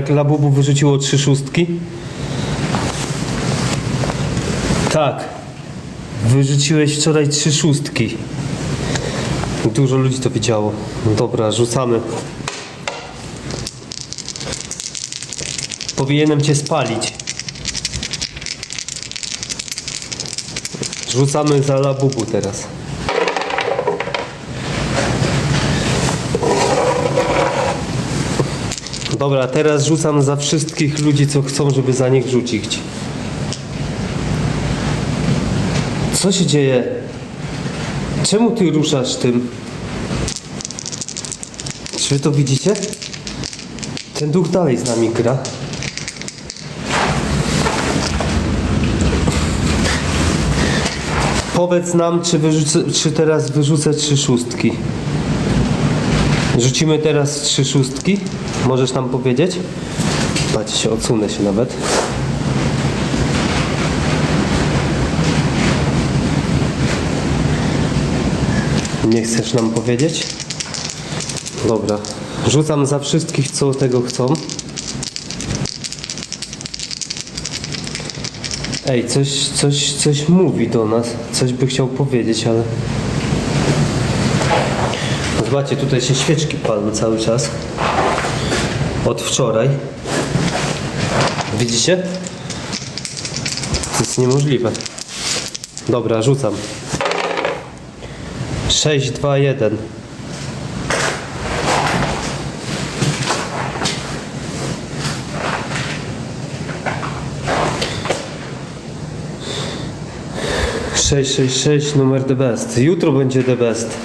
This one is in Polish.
Jak Labubu wyrzuciło trzy szóstki? Tak. Wyrzuciłeś wczoraj trzy szóstki. Dużo ludzi to widziało. Dobra, rzucamy. Powinienem cię spalić. Rzucamy za Labubu teraz. Dobra, teraz rzucam za wszystkich ludzi, co chcą, żeby za nich rzucić. Co się dzieje? Czemu ty ruszasz tym? Czy wy to widzicie? Ten duch dalej z nami gra. Powiedz nam, czy, wyrzucę, czy teraz wyrzucę trzy szóstki. Rzucimy teraz trzy szóstki? Możesz nam powiedzieć? Patrzcie się, odsunę się nawet. Nie chcesz nam powiedzieć? Dobra. Rzucam za wszystkich, co tego chcą. Ej, coś, coś, coś mówi do nas. Coś by chciał powiedzieć, ale... Zobaczcie, tutaj się świeczki palą cały czas. Od wczoraj. Widzicie? To jest niemożliwe. Dobra, rzucam. 6, 2, 1. Sześć, sześć, sześć, numer the best. Jutro będzie the best.